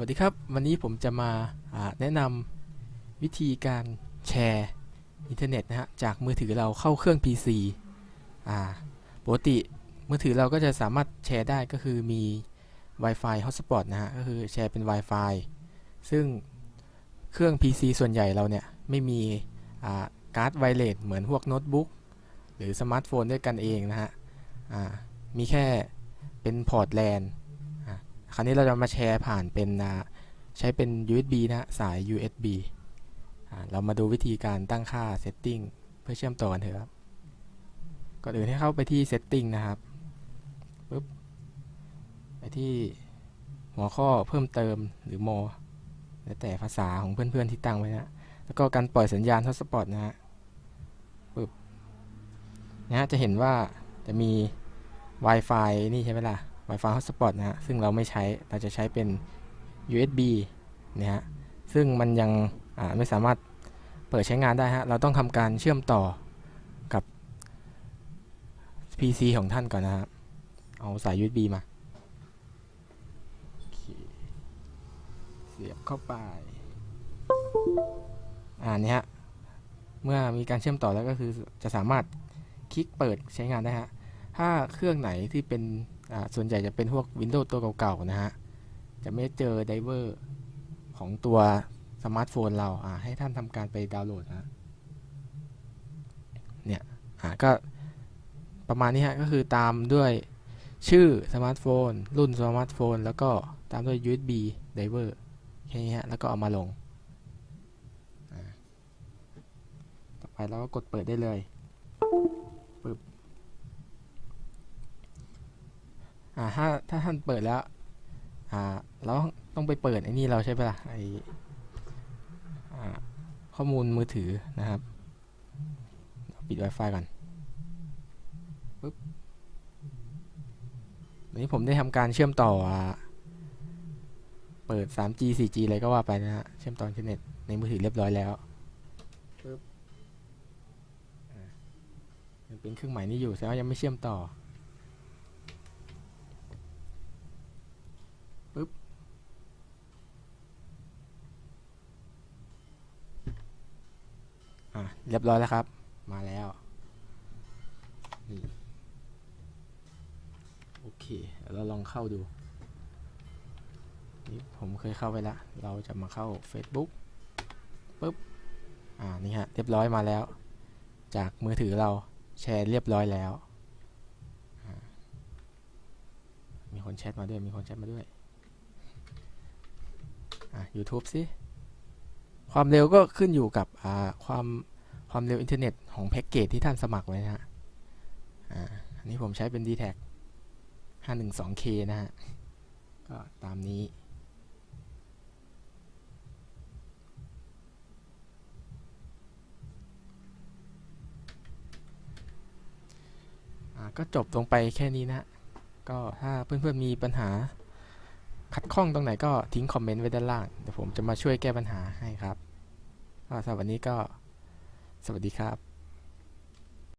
วัสดีครับ วันนี้ผมจะมาแนะนำวิธีการแชร์อินเทอร์เน็ตนะฮะจากมือถือเราเข้าเครื่อง PC อ่าปกติมือถือเราก็จะสามารถแชร์ได้ก็คือมี Wi-Fi Hotspot นะฮะก็คือแชร์เป็น Wi-Fi ซึ่งเครื่อง PC ส่วนใหญ่เราเนี่ย ไม่มีการ์ดไวเลสเหมือนพวกโน้ตบุ๊กหรือสมาร์ทโฟนด้วยกันเองนะฮะมีแค่เป็นพอร์ตแลน คราวนี้เราจะมาแชร์ผ่านเป็นใช้เป็น USB นะสาย USB เรามาดูวิธีการตั้งค่า Setting เพื่อเชื่อมต่อกันเถอะครับก่อนอื่นให้เข้าไปที่ Setting นะครับปุ๊บไปที่หัวข้อเพิ่มเติมหรือ more แล้วแต่ภาษาของเพื่อนๆที่ตั้งไว้นะแล้วก็การปล่อยสัญญาณ Hotspot นะฮะปุ๊บนะฮะจะเห็นว่าจะมี Wi-Fi นี่ใช่ไหมล่ะ Wi-Fi Hotspot นะฮะซึ่งเราไม่ใช้เราจะใช้เป็น USB นะฮะซึ่งมันยังไม่สามารถเปิดใช้งานได้ฮะเราต้องทำการเชื่อมต่อกับ PC ของท่านก่อนนะครับเอาสาย USB มาเสียบเข้าไป อ่านี่ฮะ เมื่อมีการเชื่อมต่อแล้วก็คือจะสามารถคลิกเปิดใช้งานได้ฮะ ถ้าเครื่องไหนที่เป็น ส่วนใหญ่จะเป็นพวก Windows ตัวเก่าๆนะฮะ จะไม่เจอไดเวอร์ของตัวสมาร์ทโฟนเราให้ท่านทำการไปดาวน์โหลดนะเนี่ยก็ประมาณนี้ฮะ ก็คือตามด้วยชื่อสมาร์ทโฟน รุ่นสมาร์ทโฟน แล้วก็ตามด้วย USB driver แค่นี้ฮะ แล้วก็เอามาลง ต่อไปเราก็กดเปิดได้เลย อ่าถ้าถ้าท่านเปิดแล้ว อ่าเราต้องไปเปิดไอ้นี่เราใช่ปะล่ะไออ่าข้อมูลมือถือนะครับ ปิด Wi-Fi ก่อนปึ๊บนนี้ผมได้ทำการเชื่อมต่อเปิด 3G 4G อะไรก็ว่าไปนะฮะ เชื่อมต่ออินเทอร์เน็ตในมือถือเรียบร้อยแล้วปึ๊บยังเป็นเครื่องหมายนี้อยู่แสดงว่ายังไม่เชื่อมต่อ อะ เรียบร้อยแล้วครับ มาแล้วนี่โอเคเราลองเข้าดูนี่ผมเคยเข้าไปแล้ว เราจะมาเข้า Facebook ปุ๊บอ่านี่ฮะเรียบร้อยมาแล้ว จากมือถือเราแชร์เรียบร้อยแล้ว มีคนแชทมาด้วย มีคนแชทมาด้วยอะ YouTube สิ ความเร็วก็ขึ้นอยู่กับอ่าความ ความเร็วอินเทอร์เน็ตของแพ็กเกจที่ท่านสมัครไว้นะฮะอ่าอันนี้ผมใช้เป็น d t แท็ 512K นะฮะ ก็ตามนี้อ่าก็จบลงไปแค่นี้นะฮะก็ถ้าเพื่อนๆมีปัญหาขัดข้องตรงไหนก็ทิ้งคอมเมนต์ไว้ด้านล่าง เดี๋ยวผมจะมาช่วยแก้ปัญหาให้ครับก็สำหรับวันนี้ก็ สวัสดีครับ